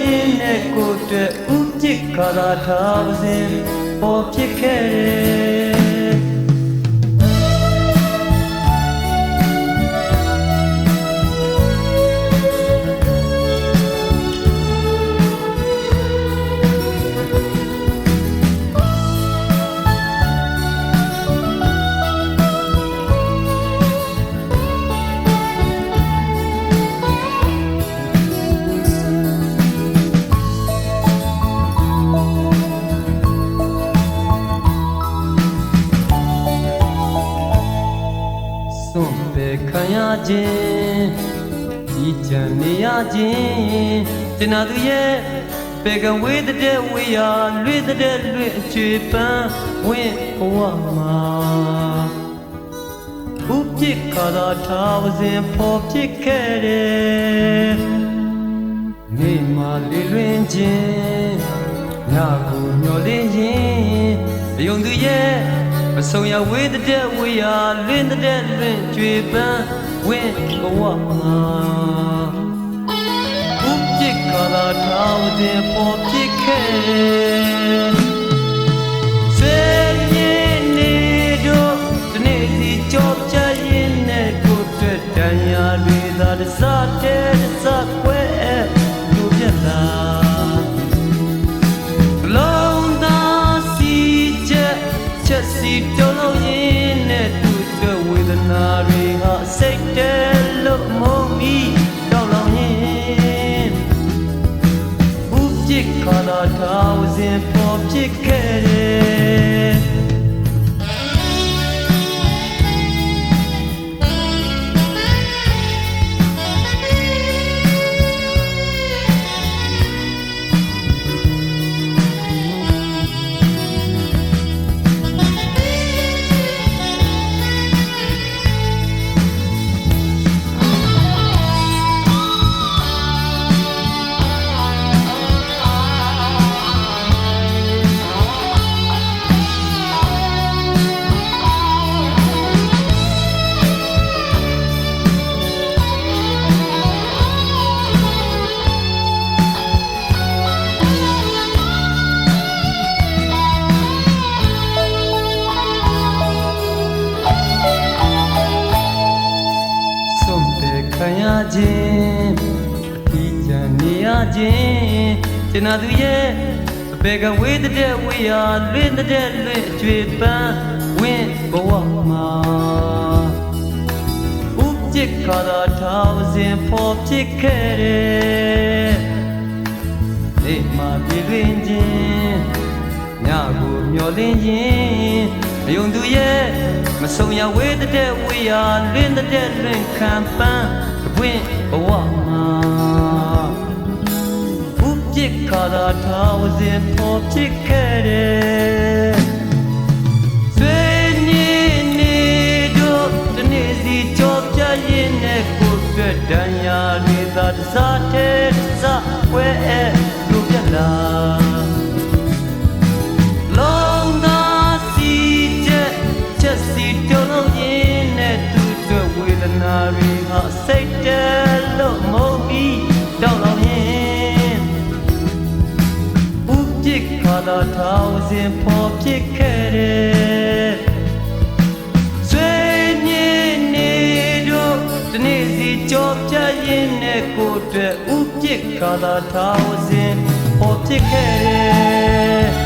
ရင်နဲ့ကိုယ်အတွက်ဥပစ်ခါသာထားပါစဉ်ပေါ်ဖြစ်ခဲ့တယ် ခံရခြင်းဒီချမ်းနေရခြင်းတင်နာသူရဲ့ပေကံဝေးတဲ့ဝေးရလွေတဲ့လွေအချွေပန်းဝင့်ဘဝမှာဥပစ်ခါသာထားဝစဉ်ပေါ်ဖြစ်ခဲ့တယ်နေမာလေးလွင်ခြင်း ရဝေးတဲ့ဝေးရလွင်တဲ့လွင်ကြွေပန်းဝင့်ဘဝမှာဥပစ်ကလာထာဝတဲ့ပေါ်ဖြစ်ခဲ့ စီတုံးလို့ရင်နဲ့သူတွေ့ဝေဒနာတွေဟာစိတ်တဲလို့မုံမီတောင်းလောင်ရင်ဥပစ်ခါလာထားစဉ်ပေါ်ဖြစ်ခဲ့တ ခြင်းကျနာသူရဲ့အပေကဝေးတဲ့ဝေးရလွင့်တဲ့လွင့်အကျွေပန်းဝင့်ဘဝမှာဥပစ်ခါသာထားစဉ်ပေါ်ဖြစ်ခဲ့တယ်နေမှာပြည့်လွင်ခြင်းညကိုမျောလင်းရင်မယုံသူရဲ့မဆုံရဝေးတဲ့ဝေးရလွင့်တဲ့လွင့်ခံပန်းဝင့်ဘဝမှာဥပ စ်ခါသာထားစဉ်ပေါ်ဖြစ်ခဲ့တယ်ဆွေညင်းနေတော့ဒီနေ့စီကြောပြရင်နဲ့ကိုယ်တွေ့တန်ရာတွေသာတစားတဲ့စဝဲအဲ့လူပြက်လာလုံးသားစီချက်ချက်စီတုံးလုံးရင်နဲ့သူတွေ့ဝေဒနာတွေဟာစိတ်တဲလို့မု ပစ်ခါသာထောင်စဉ်ပေါ်ဖြစ်ခဲ့တယ်ဆွေညင်းနေတော့ဒီနေ့စီကြောပြရင်နဲ့ကိုယ်အတွက်ဥပစ်ခါသာထောင်စဉ်ပေါ်ဖြစ်ခဲ့တယ်